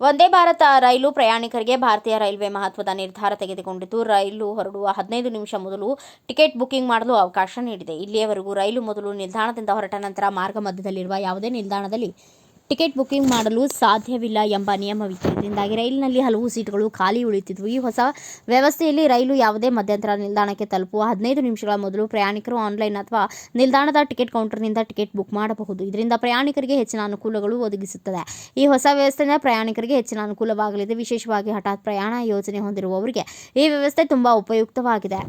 ವಂದೇ ಭಾರತ ರೈಲು ಪ್ರಯಾಣಿಕರಿಗೆ ಭಾರತೀಯ ರೈಲ್ವೆ ಮಹತ್ವದ ನಿರ್ಧಾರ ತೆಗೆದುಕೊಂಡಿದ್ದು, ರೈಲು ಹೊರಡುವ ಹದಿನೈದು ನಿಮಿಷ ಮೊದಲು ಟಿಕೆಟ್ ಬುಕಿಂಗ್ ಮಾಡಲು ಅವಕಾಶ ನೀಡಿದೆ. ಇಲ್ಲಿಯವರೆಗೂ ರೈಲು ಮೊದಲು ನಿಲ್ದಾಣದಿಂದ ಹೊರಟ ನಂತರ ಮಾರ್ಗ ಮಧ್ಯದಲ್ಲಿರುವ ಯಾವುದೇ ನಿಲ್ದಾಣದಲ್ಲಿ ಟಿಕೆಟ್ ಬುಕ್ಕಿಂಗ್ ಮಾಡಲು ಸಾಧ್ಯವಿಲ್ಲ ಎಂಬ ನಿಯಮವಿತ್ತು. ಇದರಿಂದಾಗಿ ರೈಲಿನಲ್ಲಿ ಹಲವು ಸೀಟುಗಳು ಖಾಲಿ ಉಳಿಯುತ್ತಿದ್ದವು ಈ ಹೊಸ ವ್ಯವಸ್ಥೆಯಲ್ಲಿ ರೈಲು ಯಾವುದೇ ಮಧ್ಯಂತರ ನಿಲ್ದಾಣಕ್ಕೆ ತಲುಪುವ ಹದಿನೈದು ನಿಮಿಷಗಳ ಮೊದಲು ಪ್ರಯಾಣಿಕರು ಆನ್ಲೈನ್ ಅಥವಾ ನಿಲ್ದಾಣದ ಟಿಕೆಟ್ ಕೌಂಟರ್ನಿಂದ ಟಿಕೆಟ್ ಬುಕ್ ಮಾಡಬಹುದು. ಇದರಿಂದ ಪ್ರಯಾಣಿಕರಿಗೆ ಹೆಚ್ಚಿನ ಅನುಕೂಲಗಳು ಒದಗಿಸುತ್ತದೆ. ಈ ಹೊಸ ವ್ಯವಸ್ಥೆಯಿಂದ ಪ್ರಯಾಣಿಕರಿಗೆ ಹೆಚ್ಚಿನ ಅನುಕೂಲವಾಗಲಿದೆ. ವಿಶೇಷವಾಗಿ ಹಠಾತ್ ಪ್ರಯಾಣ ಯೋಜನೆ ಹೊಂದಿರುವವರಿಗೆ ಈ ವ್ಯವಸ್ಥೆ ತುಂಬಾ ಉಪಯುಕ್ತವಾಗಿದೆ.